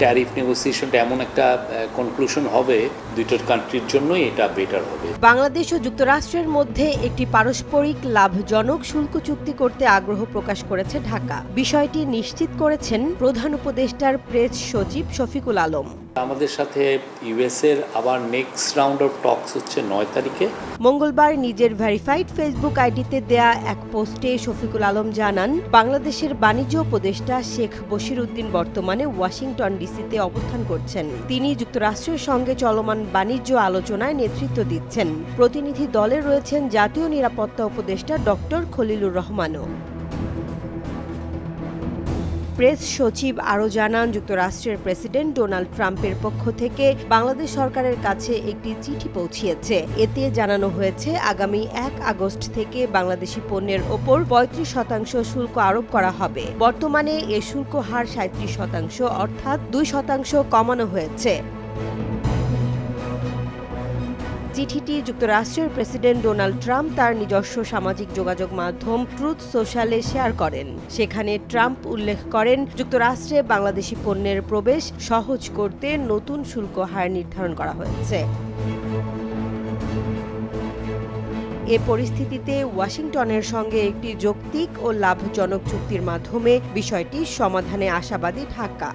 Tariff নেগোসিয়েশনটা এমন একটা conclusion হবে, দুইটার কান্ট্রির জন্যই এটা বেটার হবে। বাংলাদেশ ও যুক্তরাষ্ট্রের মধ্যে একটি পারস্পরিক লাভজনক শুল্ক চুক্তি করতে আগ্রহ প্রকাশ করেছে ঢাকা। বিষয়টি নিশ্চিত করেছেন প্রধান উপদেষ্টার প্রেস সচিব শফিকুল আলম। আমাদের সাথে ইউএস এর আবার নেক্সট রাউন্ড অফ টকস হচ্ছে নয় তারিখে। মঙ্গলবার নিজের ভেরিফাইড ফেসবুক আইডিতে দেয়া এক পোস্টে শফিকুল আলম জানান, বাংলাদেশের বাণিজ্য উপদেষ্টা শেখ বশির উদ্দিন বর্তমানে ওয়াশিংটন ডিসিতে অবস্থান করছেন। তিনি যুক্তরাষ্ট্রের সঙ্গে চলমান বাণিজ্য আলোচনায় নেতৃত্ব দিচ্ছেন। প্রতিনিধি দলে রয়েছেন জাতীয় নিরাপত্তা উপদেষ্টা ডক্টর খলিলুর রহমানও। প্রেস সচিব আরও জানান, যুক্তরাষ্ট্রের প্রেসিডেন্ট ডোনাল্ড ট্রাম্পের পক্ষ থেকে বাংলাদেশ সরকারের কাছে একটি চিঠি পৌঁছিয়েছে। এতে জানানো হয়েছে, আগামী এক আগস্ট থেকে বাংলাদেশি পণ্যের ওপর পঁয়ত্রিশ শতাংশ শুল্ক আরোপ করা হবে। বর্তমানে এ শুল্ক হার সাঁত্রিশ শতাংশ, অর্থাৎ দুই শতাংশ কমানো হয়েছে। চিঠিটি যুক্তরাষ্ট্রের প্রেসিডেন্ট ডোনাল্ড ট্রাম্প তার নিজস্ব সামাজিক যোগাযোগ মাধ্যম ট্রুথ সোশ্যালে শেয়ার করেন। সেখানে ট্রাম্প উল্লেখ করেন, যুক্তরাষ্ট্রে বাংলাদেশি পণ্যের প্রবেশ সহজ করতে নতুন শুল্ক হার নির্ধারণ করা হয়েছে। এ পরিস্থিতিতে ওয়াশিংটনের সঙ্গে একটি যৌক্তিক ও লাভজনক চুক্তির মাধ্যমে বিষয়টি সমাধানে আশাবাদী ঢাকা।